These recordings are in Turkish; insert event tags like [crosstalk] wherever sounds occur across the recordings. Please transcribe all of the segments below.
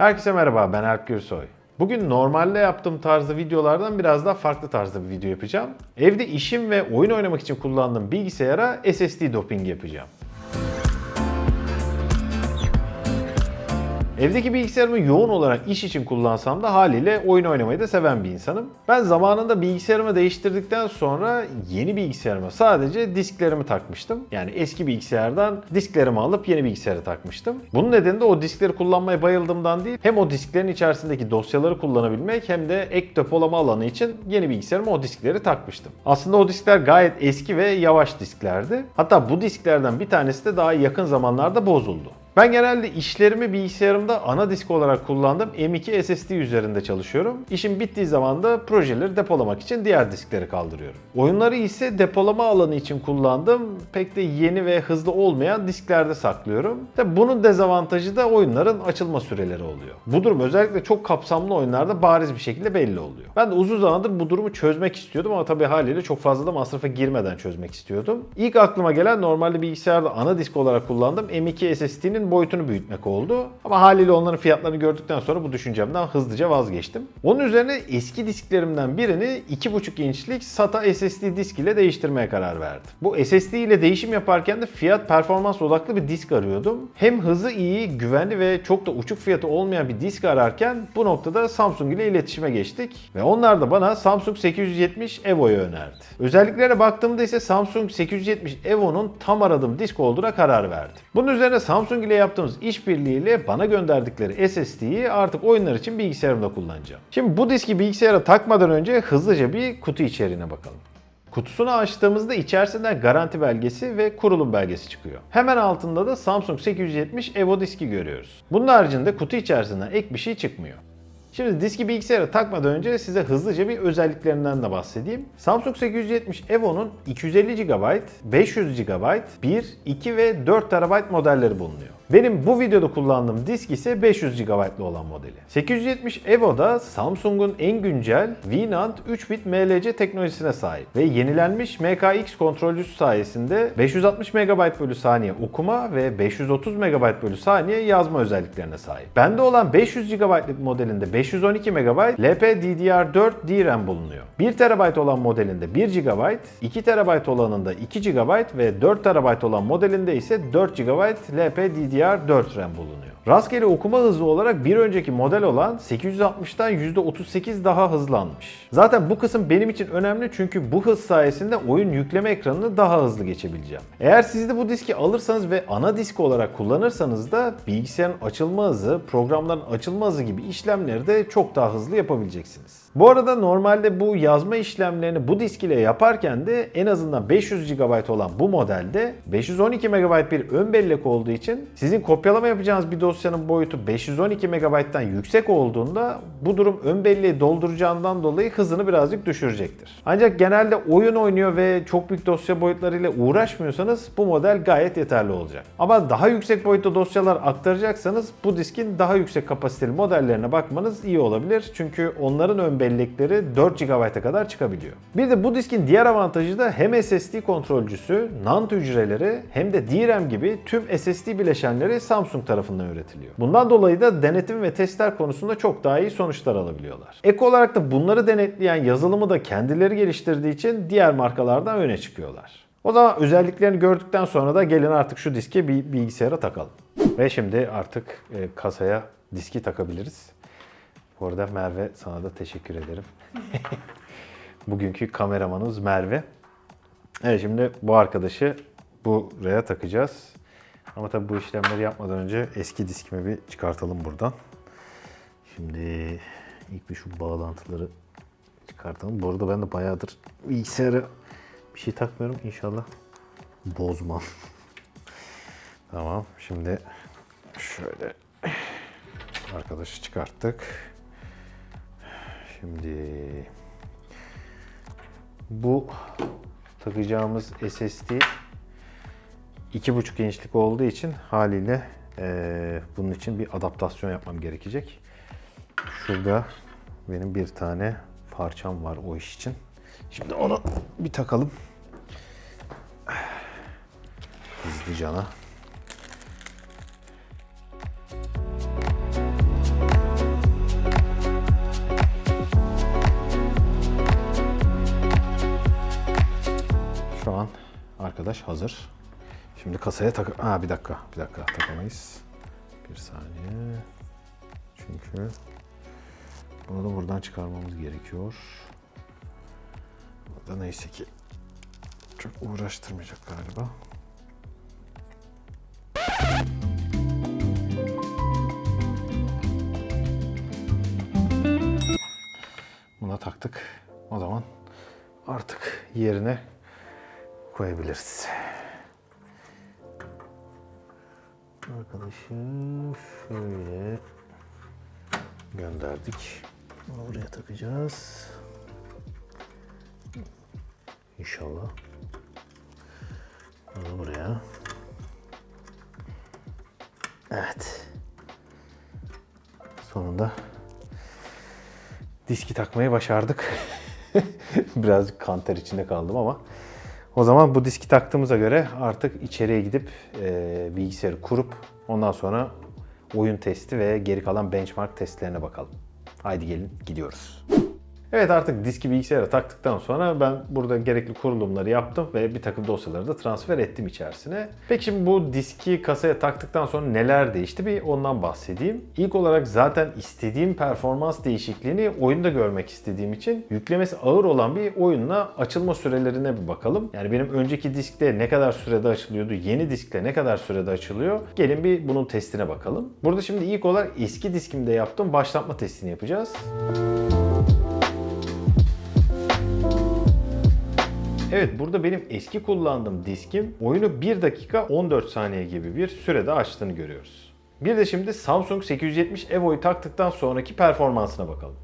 Herkese merhaba ben Alp Gürsoy. Bugün normalde yaptığım tarzda videolardan biraz daha farklı tarzda bir video yapacağım. Evde işim ve oyun oynamak için kullandığım bilgisayara SSD doping yapacağım. Evdeki bilgisayarımı yoğun olarak iş için kullansam da haliyle oyun oynamayı da seven bir insanım. Ben zamanında bilgisayarımı değiştirdikten sonra yeni bilgisayarıma sadece disklerimi takmıştım. Yani eski bilgisayardan disklerimi alıp yeni bilgisayara takmıştım. Bunun nedeni de o diskleri kullanmaya bayıldığımdan değil, hem o disklerin içerisindeki dosyaları kullanabilmek hem de ek depolama alanı için yeni bilgisayarıma o diskleri takmıştım. Aslında o diskler gayet eski ve yavaş disklerdi. Hatta bu disklerden bir tanesi de daha yakın zamanlarda bozuldu. Ben genelde işlerimi bilgisayarımda ana disk olarak kullandığım M2 SSD üzerinde çalışıyorum. İşim bittiği zaman da projeleri depolamak için diğer diskleri kaldırıyorum. Oyunları ise depolama alanı için kullandığım pek de yeni ve hızlı olmayan disklerde saklıyorum. Tabi bunun dezavantajı da oyunların açılma süreleri oluyor. Bu durum özellikle çok kapsamlı oyunlarda bariz bir şekilde belli oluyor. Ben de uzun zamandır bu durumu çözmek istiyordum ama tabii haliyle çok fazla da masrafa girmeden çözmek istiyordum. İlk aklıma gelen normalde bilgisayarda ana disk olarak kullandığım M2 SSD'nin boyutunu büyütmek oldu. Ama haliyle onların fiyatlarını gördükten sonra bu düşüncemden hızlıca vazgeçtim. Onun üzerine eski disklerimden birini 2.5 inçlik SATA SSD disk ile değiştirmeye karar verdim. Bu SSD ile değişim yaparken de fiyat performans odaklı bir disk arıyordum. Hem hızı iyi, güvenli ve çok da uçuk fiyatı olmayan bir disk ararken bu noktada Samsung ile iletişime geçtik. Ve onlar da bana Samsung 870 Evo'yu önerdi. Özelliklerine baktığımda ise Samsung 870 Evo'nun tam aradığım disk olduğuna karar verdim. Bunun üzerine Samsung ile yaptığımız işbirliğiyle bana gönderdikleri SSD'yi artık oyunlar için bilgisayarımda kullanacağım. Şimdi bu diski bilgisayara takmadan önce hızlıca bir kutu içeriğine bakalım. Kutusunu açtığımızda içerisinden garanti belgesi ve kurulum belgesi çıkıyor. Hemen altında da Samsung 870 Evo diski görüyoruz. Bunun haricinde kutu içerisinden ek bir şey çıkmıyor. Şimdi diski bilgisayara takmadan önce size hızlıca bir özelliklerinden de bahsedeyim. Samsung 870 Evo'nun 250 GB, 500 GB, 1, 2 ve 4 TB modelleri bulunuyor. Benim bu videoda kullandığım disk ise 500 GB'lı olan modeli. 870 Evo'da Samsung'un en güncel VNAND 3 bit MLC teknolojisine sahip ve yenilenmiş MKX kontrolcüsü sayesinde 560 MB bölü saniye okuma ve 530 MB bölü saniye yazma özelliklerine sahip. Bende olan 500 GB'lık modelinde 512 MB LPDDR4 DRAM bulunuyor. 1 TB olan modelinde 1 GB, 2 TB olanında 2 GB ve 4 TB olan modelinde ise 4 GB LPDDR4 RAM bulunuyor. Rastgele okuma hızı olarak bir önceki model olan 860'tan %38 daha hızlanmış. Zaten bu kısım benim için önemli çünkü bu hız sayesinde oyun yükleme ekranını daha hızlı geçebileceğim. Eğer siz de bu diski alırsanız ve ana disk olarak kullanırsanız da bilgisayarın açılma hızı, programların açılma hızı gibi işlemleri de çok daha hızlı yapabileceksiniz. Bu arada normalde bu yazma işlemlerini bu disk ile yaparken de en azından 500 GB olan bu modelde 512 MB bir ön bellek olduğu için sizin kopyalama yapacağınız bir dosyanın boyutu 512 MB'den yüksek olduğunda bu durum ön belleği dolduracağından dolayı hızını birazcık düşürecektir. Ancak genelde oyun oynuyor ve çok büyük dosya boyutlarıyla uğraşmıyorsanız bu model gayet yeterli olacak. Ama daha yüksek boyutta dosyalar aktaracaksanız bu diskin daha yüksek kapasiteli modellerine bakmanız iyi olabilir. Çünkü onların ön bellekleri 4 GB'a kadar çıkabiliyor. Bir de bu diskin diğer avantajı da hem SSD kontrolcüsü, NAND hücreleri hem de DRAM gibi tüm SSD bileşenleri Samsung tarafından üretiliyor. Bundan dolayı da denetim ve testler konusunda çok daha iyi sonuçlar alabiliyorlar. Ek olarak da bunları denetleyen yazılımı da kendileri geliştirdiği için diğer markalardan öne çıkıyorlar. O zaman özelliklerini gördükten sonra da gelin artık şu diski bir bilgisayara takalım. Ve şimdi artık e, kasaya diski takabiliriz. Bu arada Merve sana da teşekkür ederim. [laughs] Bugünkü kameramanımız Merve. Evet şimdi bu arkadaşı buraya takacağız. Ama tabii bu işlemleri yapmadan önce eski diskimi bir çıkartalım buradan. Şimdi ilk bir şu bağlantıları çıkartalım. Bu arada ben de bayağıdır bilgisayara bir şey takmıyorum. İnşallah bozmam. [laughs] tamam şimdi şöyle arkadaşı çıkarttık. Şimdi bu takacağımız SSD 2.5 inçlik olduğu için haliyle eee, bunun için bir adaptasyon yapmam gerekecek. Şurada benim bir tane parçam var o iş için. Şimdi onu bir takalım. Hızlıcana. Flash hazır. Şimdi kasaya tak... Aa bir dakika, bir dakika takamayız. Bir saniye. Çünkü bunu da buradan çıkarmamız gerekiyor. Bu da neyse ki çok uğraştırmayacak galiba. Buna taktık. O zaman artık yerine koyabiliriz. Arkadaşı şöyle gönderdik. Bunu buraya takacağız. İnşallah. Bunu buraya. Evet. Sonunda diski takmayı başardık. [laughs] Birazcık kanter içinde kaldım ama. O zaman bu diski taktığımıza göre artık içeriye gidip e, bilgisayarı kurup ondan sonra oyun testi ve geri kalan benchmark testlerine bakalım. Haydi gelin gidiyoruz. Evet artık diski bilgisayara taktıktan sonra ben burada gerekli kurulumları yaptım ve bir takım dosyaları da transfer ettim içerisine. Peki şimdi bu diski kasaya taktıktan sonra neler değişti bir ondan bahsedeyim. İlk olarak zaten istediğim performans değişikliğini oyunda görmek istediğim için yüklemesi ağır olan bir oyunla açılma sürelerine bir bakalım. Yani benim önceki diskte ne kadar sürede açılıyordu, yeni diskte ne kadar sürede açılıyor? Gelin bir bunun testine bakalım. Burada şimdi ilk olarak eski diskimde yaptığım başlatma testini yapacağız. Evet burada benim eski kullandığım diskim oyunu 1 dakika 14 saniye gibi bir sürede açtığını görüyoruz. Bir de şimdi Samsung 870 EVO'yu taktıktan sonraki performansına bakalım.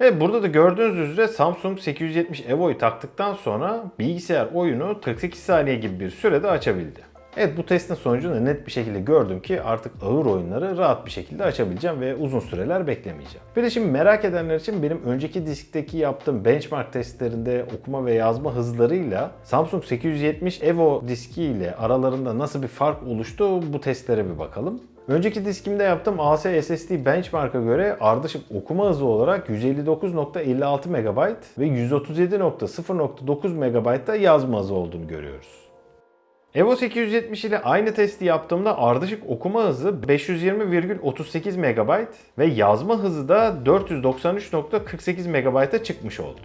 Evet burada da gördüğünüz üzere Samsung 870 EVO'yu taktıktan sonra bilgisayar oyunu 48 saniye gibi bir sürede açabildi. Evet bu testin sonucunda net bir şekilde gördüm ki artık ağır oyunları rahat bir şekilde açabileceğim ve uzun süreler beklemeyeceğim. Bir de şimdi merak edenler için benim önceki diskteki yaptığım benchmark testlerinde okuma ve yazma hızlarıyla Samsung 870 Evo diski ile aralarında nasıl bir fark oluştu bu testlere bir bakalım. Önceki diskimde yaptığım AS SSD benchmark'a göre ardışık okuma hızı olarak 159.56 MB ve 137.0.9 MB'da yazma hızı olduğunu görüyoruz. Evo 870 ile aynı testi yaptığımda ardışık okuma hızı 520,38 MB ve yazma hızı da 493.48 MB'a çıkmış oldu.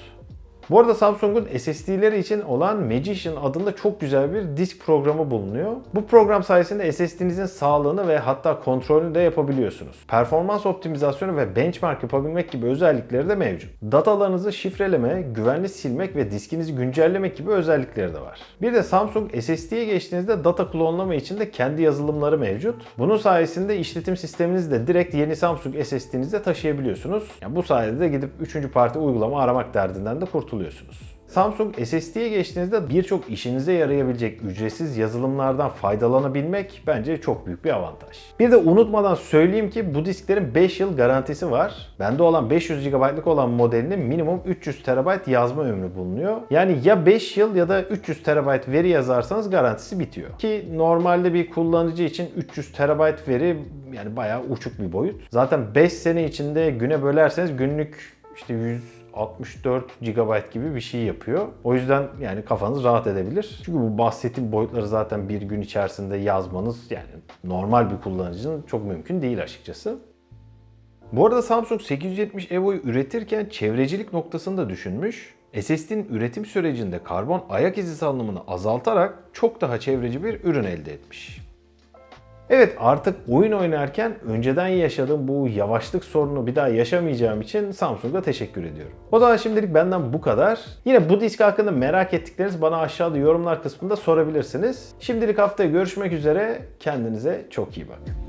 Bu arada Samsung'un SSD'leri için olan Magician adında çok güzel bir disk programı bulunuyor. Bu program sayesinde SSD'nizin sağlığını ve hatta kontrolünü de yapabiliyorsunuz. Performans optimizasyonu ve benchmark yapabilmek gibi özellikleri de mevcut. Datalarınızı şifreleme, güvenli silmek ve diskinizi güncellemek gibi özellikleri de var. Bir de Samsung SSD'ye geçtiğinizde data klonlama için de kendi yazılımları mevcut. Bunun sayesinde işletim sisteminizi de direkt yeni Samsung SSD'nize taşıyabiliyorsunuz. Yani bu sayede de gidip 3. parti uygulama aramak derdinden de kurtuluyorsunuz. Samsung SSD'ye geçtiğinizde birçok işinize yarayabilecek ücretsiz yazılımlardan faydalanabilmek bence çok büyük bir avantaj. Bir de unutmadan söyleyeyim ki bu disklerin 5 yıl garantisi var. Bende olan 500 GB'lık olan modelinin minimum 300 TB yazma ömrü bulunuyor. Yani ya 5 yıl ya da 300 TB veri yazarsanız garantisi bitiyor. Ki normalde bir kullanıcı için 300 TB veri yani bayağı uçuk bir boyut. Zaten 5 sene içinde güne bölerseniz günlük işte 100 64 GB gibi bir şey yapıyor. O yüzden yani kafanız rahat edebilir. Çünkü bu bahsettiğim boyutları zaten bir gün içerisinde yazmanız yani normal bir kullanıcının çok mümkün değil açıkçası. Bu arada Samsung 870 EVO'yu üretirken çevrecilik noktasını da düşünmüş. SSD'nin üretim sürecinde karbon ayak izi salınımını azaltarak çok daha çevreci bir ürün elde etmiş. Evet artık oyun oynarken önceden yaşadığım bu yavaşlık sorunu bir daha yaşamayacağım için Samsung'a teşekkür ediyorum. O zaman şimdilik benden bu kadar. Yine bu disk hakkında merak ettikleriniz bana aşağıda yorumlar kısmında sorabilirsiniz. Şimdilik haftaya görüşmek üzere. Kendinize çok iyi bakın.